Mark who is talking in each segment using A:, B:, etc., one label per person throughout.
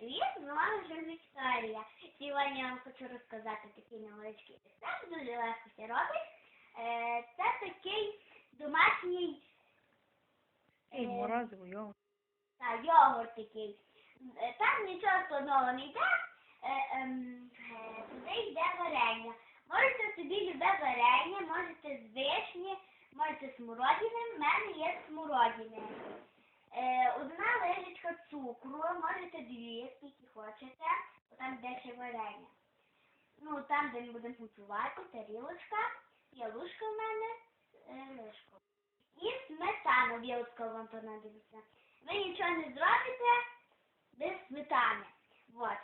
A: Привіт, з вами вже Вікторія. Сьогодні я вам хочу розказати такий невеличкий рецепт, дуже легко це робить. Е, Це такий домашній
B: Ей,
A: е,
B: морозиво, йо.
A: та, йогурт такий. Е, Там нічого складного не йде, ем, туди йде варення. Можете собі любе варення, можете з вишні, можете з смородини. В мене є смородини. Одна ложечка цукру, можете дві, скільки хочете, там йде варення. Ну, там, де ми будемо готувати, тарілочка, є ложка в мене, е, ложка. І сметана вілка вам понадобиться. Ви нічого не зробите без сметани. Вот.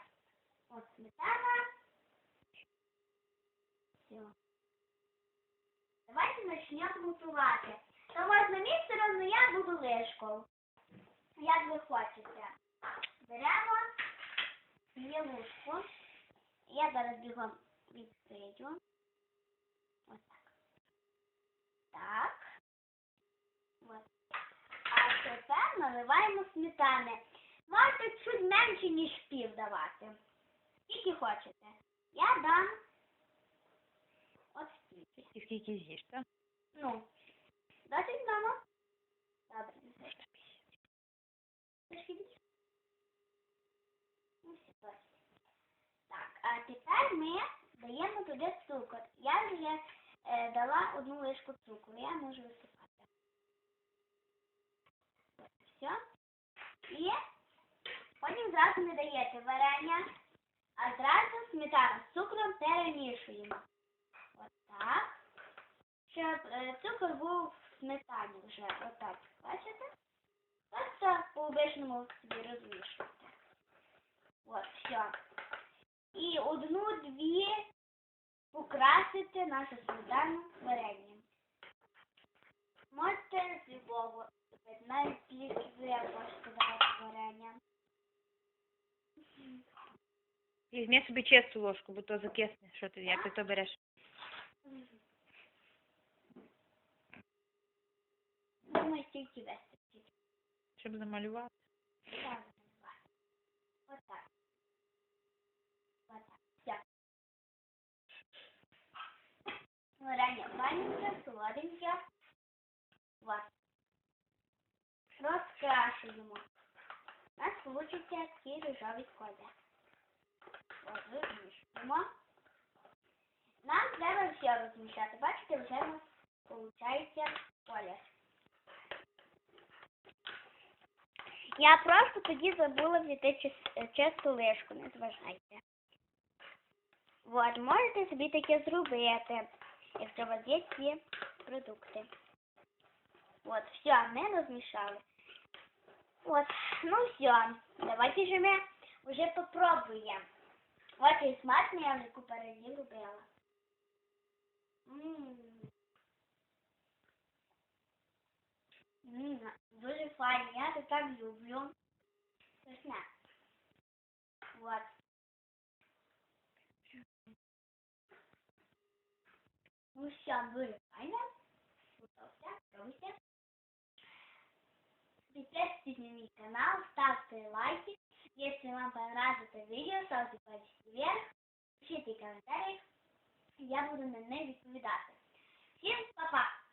A: От сметана. Все. Давайте почнемо готувати. То можна міксером, але я буду ложкою. Як ви хочете. Беремо ложку. Я зараз бігом відкрию. Ось так. Так. От. А тепер наливаємо сметани. Можете чуть менше, ніж пів давати. Скільки хочете. Я дам от стільки.
B: І скільки з'їш, так?
A: Ну, досить мама. Більше. Ну, досить. Так, а тепер ми даємо туди цукор. Я вже е, дала одну лишку цукру, я можу висипати. Все. І потім зразу не даєте варення, а зразу сметану з цукром перемішуємо. От так. Щоб е, цукор був в сметані вже. Отак. Бачите? По собі розмішуйте. От, все. І одну-дві украсити нашу сметану варенням. Можете з любого, навіть ви можете давати варення.
B: Візьми собі чисту ложку, бо то закисне. Що ти, як ти то береш?
A: Думаю, тільки вистачить.
B: Щоб замалювати.
A: Так, давай. Отак. Отак. Все. Варення маленьке, солоденьке. Вот. Розкрашуємо. У нас получиться такий рожевий колір. Розмішуємо. Нам треба все розмішати. Бачите, вже у нас виходить колір. Я просто тоді забула взяти чис- чисту лишку, не зважайте. От, можете собі таке зробити, якщо у вас є ці продукти. От, все, ми розмішали. От, ну все, давайте же ми вже попробуємо. І смачно, я вже купу разів робила. Ммм, дуже файно, я так люблю. Вкусне. Вот. Ну все, дуже файно. Готовься. Підписуйтесь на мій канал, ставте лайки. Если вам понравилось это видео, ставьте пальчики вверх, пишите комментарии, я буду на них відповідати. Всім па-па!